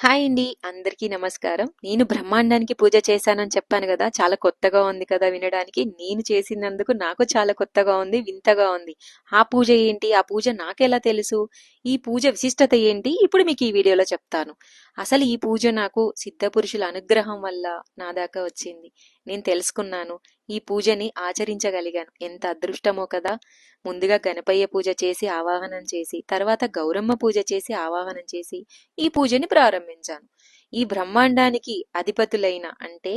Hi అండి అందరికీ నమస్కారం. నేను బ్రహ్మాండానికి పూజ చేశానని చెప్పాను కదా చాలా కొత్తగా ఉంది కదా వినడానికి. నేను చేసినందుకు నాకు చాలా కొత్తగా ఉంది వింతగా ఉంది. ఆ పూజ ఏంటి ఆ పూజ నాకెలా తెలుసు? ఈ పూజ విశిష్టత ఏంటి? ఇప్పుడు మీకు ఈ వీడియోలో చెప్తాను. అసలు ఈ పూజ నాకు సిద్ధపురుషుల అనుగ్రహం వల్ల నా దాకా వచ్చింది. నేను తెలుసుకున్నాను. ఈ పూజని ఆచరించగలిగాను. ఎంత అదృష్టమో కదా! ముందుగా గణపయ్య పూజ చేసి ఆవాహనం చేసి తర్వాత గౌరమ్మ పూజ చేసి ఆవాహనం చేసి ఈ పూజని ప్రారంభించాను. ఈ బ్రహ్మాండానికి అధిపతులైన అంటే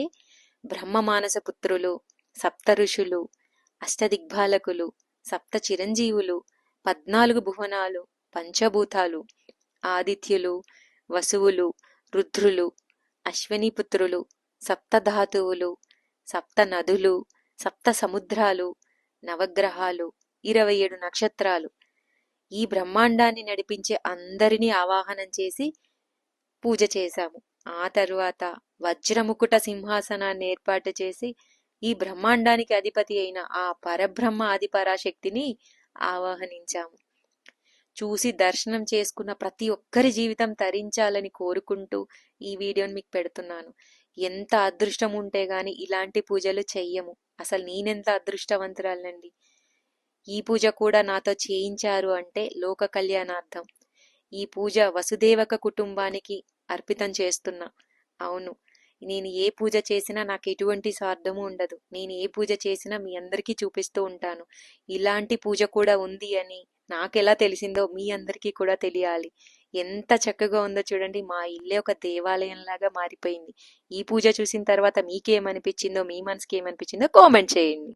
బ్రహ్మ మానస పుత్రులు సప్త ఋషులు అష్టదిగ్బాలకులు సప్త చిరంజీవులు పద్నాలుగు భువనాలు పంచభూతాలు ఆదిత్యులు వసువులు రుద్రులు అశ్వినీపుత్రులు సప్తధాతువులు సప్త నదులు సప్త సముద్రాలు నవగ్రహాలు ఇరవై ఏడు నక్షత్రాలు. ఈ బ్రహ్మాండాన్ని నడిపించే అందరినీ ఆవాహనం చేసి పూజ చేశాము. ఆ తరువాత వజ్రముకుట సింహాసనాన్ని ఏర్పాటు చేసి ఈ బ్రహ్మాండానికి అధిపతి అయిన ఆ పరబ్రహ్మ ఆదిపరాశక్తిని ఆవాహనించాము. చూసి దర్శనం చేసుకున్న ప్రతి ఒక్కరి జీవితం తరించాలని కోరుకుంటూ ఈ వీడియోని మీకు పెడుతున్నాను. ఎంత అదృష్టం ఉంటే గాని ఇలాంటి పూజలు చెయ్యము. అసలు నేనెంత అదృష్టవంతురాలండి ఈ పూజ కూడా నాతో చేయించారు అంటే లోక కళ్యాణార్థం. ఈ పూజ వసుదేవక కుటుంబానికి అర్పితం చేస్తున్నా. అవును నేను ఏ పూజ చేసినా నాకు ఎటువంటి స్వార్థము ఉండదు. నేను ఏ పూజ చేసినా మీ అందరికీ చూపిస్తూ ఉంటాను. ఇలాంటి పూజ కూడా ఉంది అని నాకెలా తెలిసిందో మీ అందరికీ కూడా తెలియాలి. ఎంత చక్కగా ఉందో చూడండి మా ఇల్లే ఒక దేవాలయం లాగా మారిపోయింది. ఈ పూజ చూసిన తర్వాత మీకేమనిపించిందో మీ మనసుకి ఏమనిపించిందో కామెంట్ చేయండి.